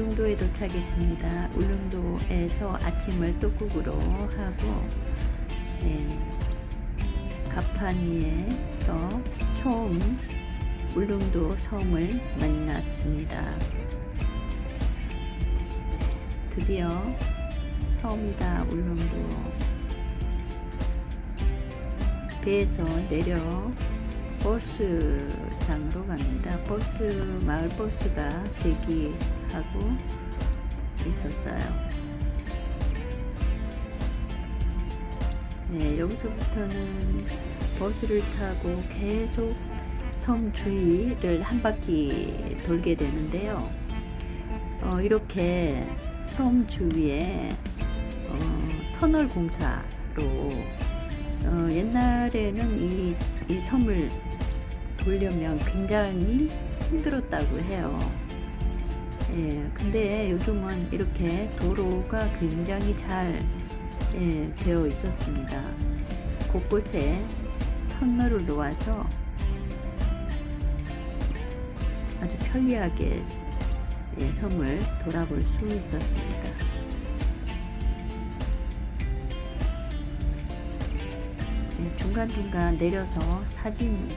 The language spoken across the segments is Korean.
울릉도에 도착했습니다. 울릉도에서 아침을 떡국으로 하고 네, 가판 위에서 처음 울릉도 섬을 만났습니다. 드디어 섬이다 울릉도 배에서 내려 버스장으로 갑니다. 버스 마을 버스가 대기 하고 있었어요. 네, 여기서부터는 버스를 타고 계속 섬 주위를 한 바퀴 돌게 되는데요. 어, 이렇게 섬 주위에 어, 터널 공사로 어, 옛날에는 이, 이 섬을 돌려면 굉장히 힘들었다고 해요. 예, 근데 요즘은 이렇게 도로가 굉장히 잘 예, 되어 있었습니다. 곳곳에 터널을 놓아서 아주 편리하게 예, 섬을 돌아볼 수 있었습니다. 네, 중간중간 내려서 사진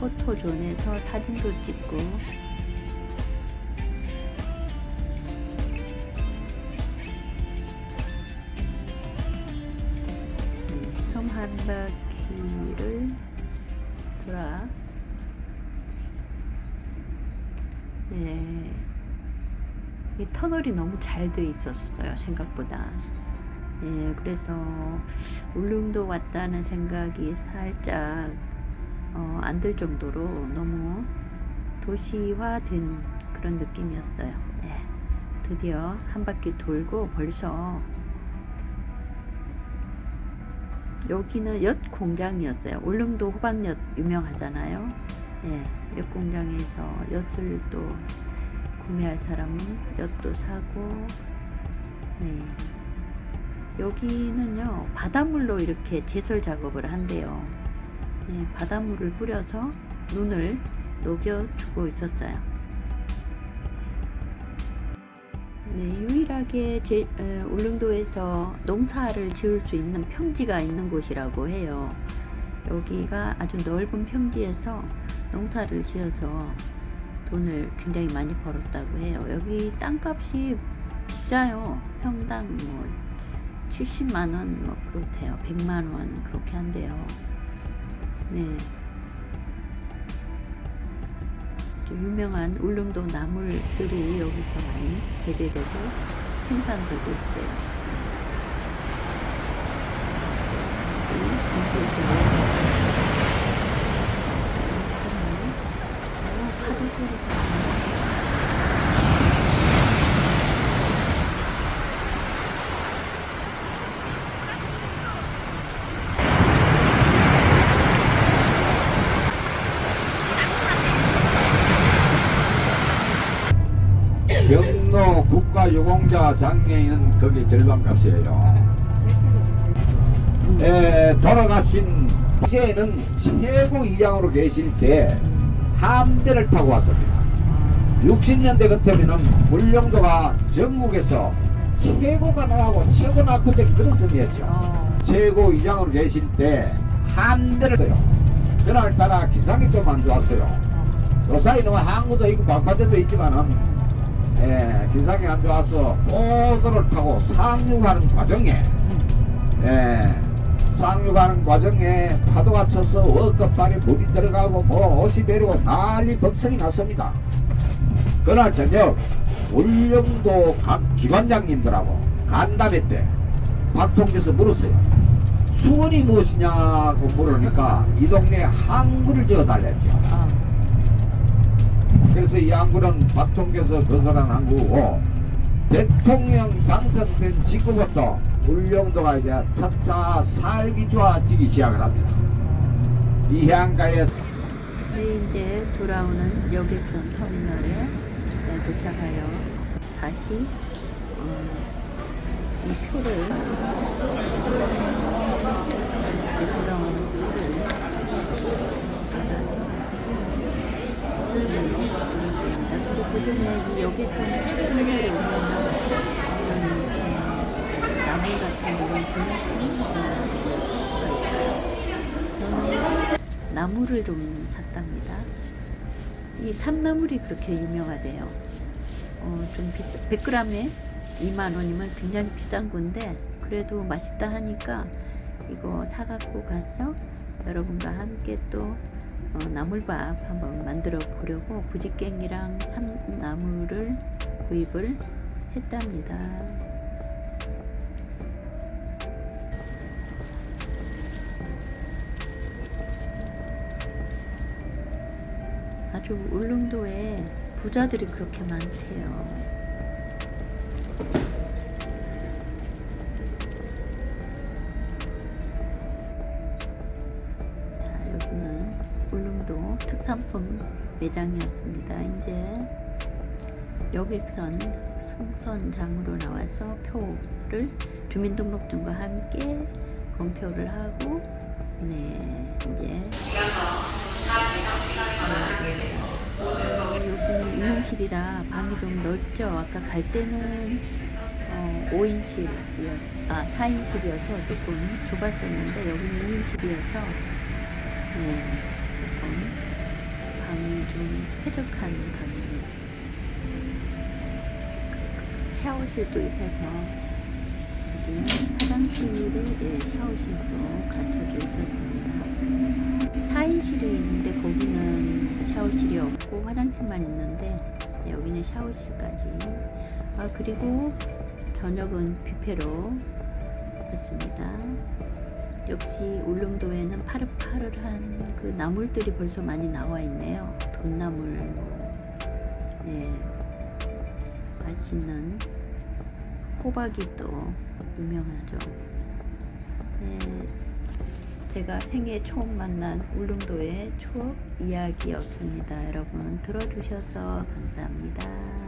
포토존에서 사진도 찍고 한 바퀴를 돌아 네. 이 터널이 너무 잘 돼 있었어요 생각보다 예, 그래서 울릉도 왔다는 생각이 살짝 어, 안 들 정도로 너무 도시화된 그런 느낌이었어요. 예, 드디어 한 바퀴 돌고 벌써 여기는 엿 공장이었어요. 울릉도 호박엿 유명하잖아요. 예, 엿 공장에서 엿을 또 구매할 사람은 엿도 사고, 네. 여기는요 바닷물로 이렇게 제설 작업을 한대요. 예, 바닷물을 뿌려서 눈을 녹여주고 있었어요. 네, 유일하게 제, 에, 울릉도에서 농사를 지을 수 있는 평지가 있는 곳이라고 해요. 여기가 아주 넓은 평지에서 농사를 지어서 돈을 굉장히 많이 벌었다고 해요. 여기 땅값이 비싸요. 평당 뭐 70만 원 뭐 그렇대요. 100만 원 그렇게 한대요. 네. 또 유명한 울릉도 나물들이 여기서 많이 재배되고 생산되고 있대요. 파도 소리가 나요. 경로 국가 유공자 장애인은 거기 절반값이에요. 에, 돌아가신 시에는 최고 이장으로 계실 때 함대를 타고 왔습니다. 60년대 같으면은 울릉도가 전국에서 최고가 나하고 최고 낙후된 그런 섬이었죠. 어, 최고 이장으로 계실 때 함대를 써요. 그날따라 기상이 좀 안 좋았어요. 요 사이는 항구도 있고 방파제도 있지만은 예, 기상이 안 좋아서 보도를 타고 상륙하는 과정에 예, 상륙하는 과정에 파도가 쳐서 워커발에 물이 들어가고 뭐 옷이 베리고 난리 걱성이 났습니다. 그날 저녁 울릉도 각 기관장님들하고 간담회 때 박통께서 물었어요. 수원이 무엇이냐고 물으니까 이 동네에 항구를 지어 달랬죠. 어, 그래서 이 항구는 박통께서 건설한 항구고 대통령 당선된 직후부터 울릉도가 이제 차차 살기 좋아지기 시작을 합니다. 이 해안가에 네, 이제 돌아오는 여객선 터미널에 네, 도착하여 다시 어, 이 표를 돌아오는 표를 받아서 그중에 이 여기 좀 하늘에 오면 나무 같은 이런 있어요. 저는 나무를 좀 샀답니다. 이 삼나물이 그렇게 유명하대요. 어, 좀 비싸, 100g에 2만 원이면 굉장히 비싼 건데 그래도 맛있다 하니까 이거 사갖고 가서 여러분과 함께 또 어, 나물밥 한번 만들어 보려고 부지깽이랑 참나물을 구입을 했답니다. 아주 울릉도에 부자들이 그렇게 많대요. 특산품 매장이었습니다. 이제 여객선 승선장으로 나와서 표를 주민등록증과 함께 검표를 하고 네 이제 어, 여기는 2인실이라 방이 좀 넓죠. 아까 갈 때는 어, 5인실이었, 아 4인실이어서 조금 좁았었는데 여기는 2인실이어서 네, 조금 방이 좀 쾌적한 방입니다. 샤워실도 있어서 여기 화장실을 예, 샤워실도 갖춰져 있었습니다. 4인실이 있는데 거기는 샤워실이 없고 화장실만 있는데 여기는 샤워실까지 아 그리고 저녁은 뷔페로 했습니다 역시 울릉도에는 파릇파릇한 그 나물들이 벌써 많이 나와 있네요 돈나물 뭐, 네, 맛있는 호박이 또 유명하죠 네, 제가 생애 처음 만난 울릉도의 추억 이야기였습니다. 여러분 들어주셔서 감사합니다.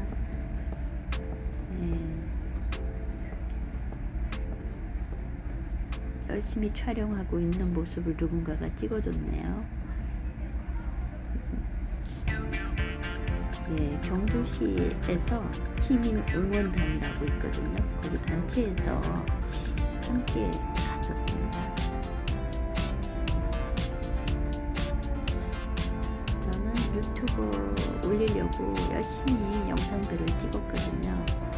열심히 촬영하고 있는 모습을 누군가가 찍어줬네요. 네, 경주시에서 시민 응원단이라고 있거든요. 거기 단체에서 함께 가졌습니다. 저는 유튜브 올리려고 열심히 영상들을 찍었거든요.